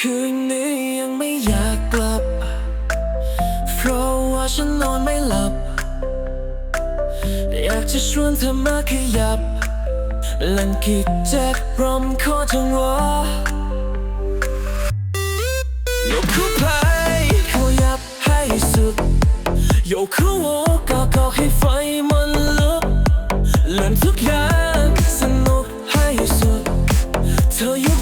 คืนนี้ยังไม่อยากกลับ เพราะว่าฉันนอนไม่หลับ อยากจะชวนเธอมาขยับเล่นกิจกรรมขอจังหวะยกขึ้นไปขยับให้สุดยกขึ้นวก็ก็ให้ไฟมันลุกเล่นทุกอย่างสนุกให้สุด เธอย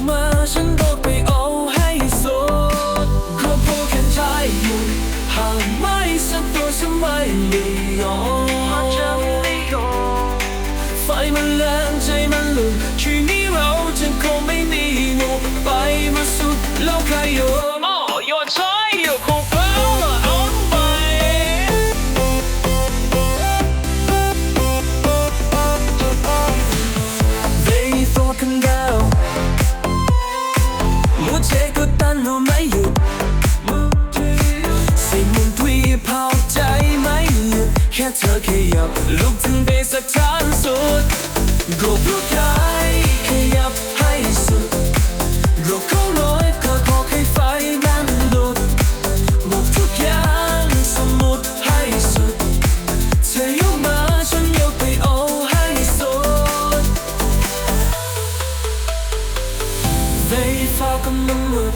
ฝ้าละอ่อนไป They fucking go หัวใจก็ตันเราไม่หยุดสิ่งมันตวีเผาใจไหยุดแค่เธอขยับลุกถึงไปสักชั้นสุดก็พลุ กำลังหลุด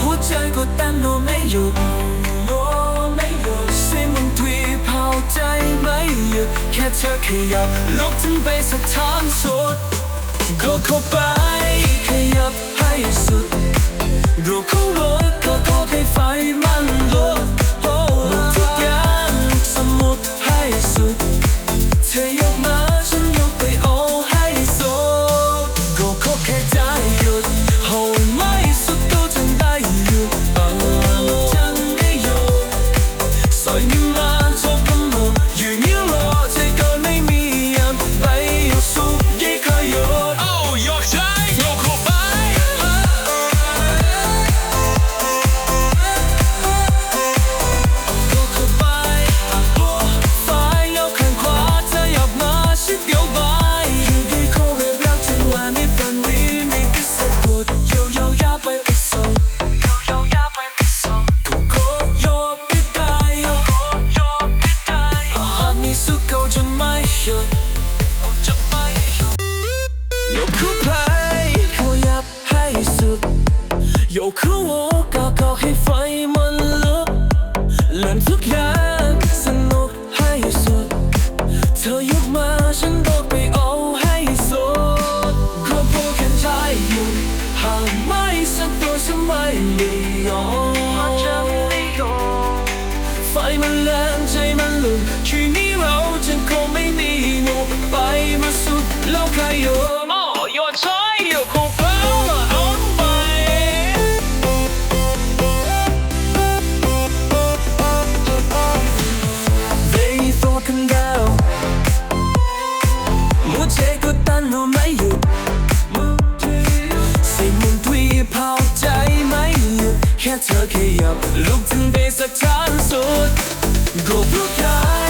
หัวใจก็เต้นโนไม่หยุดโนไม่หยุดเสียงมันทวีเผาใจไม่หยุดแค่เธอขยับลุกถึงไปสักทางสุดก็เข้าไปขยับให้สุดรูเขาร ไม่หยุดจะไม่หยุดยกขึ้นไปขยับให้สุดยกขึ้นวก็ก็ให้ไฟมันลุกเล่นทุกอย่างสนุกให้สุด เธอยกมาฉันบอกไปเอาให้สุดครอบครัวแค่ใจหยุดห่ากไม่สักตัวฉันไม่ยอ ค่เธอขยับลุกถึงไปสักชั้นสุดกบลุกกาย